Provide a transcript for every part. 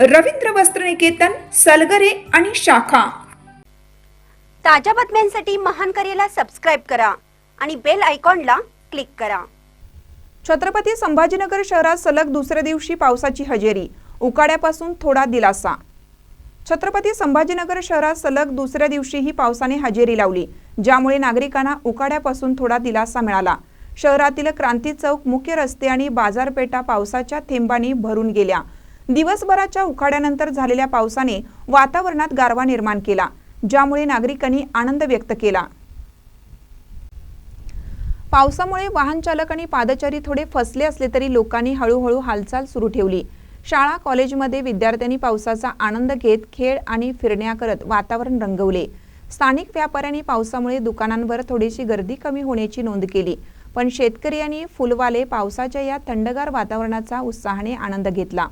रवींद्र वस्त्रनिकेतन सलगरे आणि शाखा. ताज्या बातम्यांसाठी महान करेला सबस्क्राईब करा आणि बेल आयकॉनला क्लिक करा. छत्रपती संभाजीनगर शहरात सलग दुसऱ्या दिवशी पावसाची हजेरी. उकाड्यापासून थोडा दिलासा. छत्रपती संभाजीनगर शहरात सलग दुसऱ्या दिवशीही पावसाने हजेरी लावली ज्यामुळे नागरिकांना उकाड्यापासून थोडा दिलासा मिळाला. शहरातील क्रांती चौक मुख्य रस्ते आणि बाजारपेठा पावसाच्या थेंबांनी भरून गेल्या. दिवसभराच्या उखाड्यानंतर झालेल्या पावसाने वातावरणात गारवा निर्माण केला ज्यामुळे नागरिकांनी आनंद व्यक्त केला. पावसामुळे वाहन चालक आणि पादचारी थोडे फसले असले तरी लोकांनी हळूहळू हालचाल सुरू ठेवली. शाळा कॉलेजमध्ये विद्यार्थ्यांनी पावसाचा आनंद घेत खेळ आणि फिरण्या करत वातावरण रंगवले. स्थानिक व्यापाऱ्यांनी पावसामुळे दुकानांवर थोडीशी गर्दी कमी होण्याची नोंद केली पण शेतकरी आणि फुलवाले पावसाच्या या थंडगार वातावरणाचा उत्साहाने आनंद घेतला.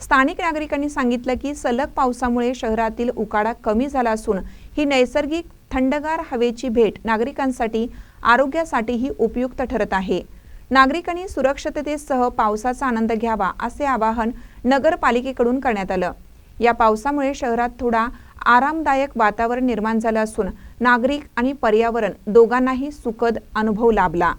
स्थानिक नागरिकांनी सांगितलं की सलग पावसामुळे शहरातील उकाडा कमी झाला असून ही नैसर्गिक थंडगार हवेची भेट नागरिकांसाठी आरोग्यासाठीही उपयुक्त ठरत आहे. नागरिकांनी सुरक्षिततेसह पावसाचा आनंद घ्यावा असे आवाहन नगरपालिकेकडून करण्यात आलं. या पावसामुळे शहरात थोडा आरामदायक वातावरण निर्माण झालं असून नागरिक आणि पर्यावरण दोघांनाही सुखद अनुभव लाभला.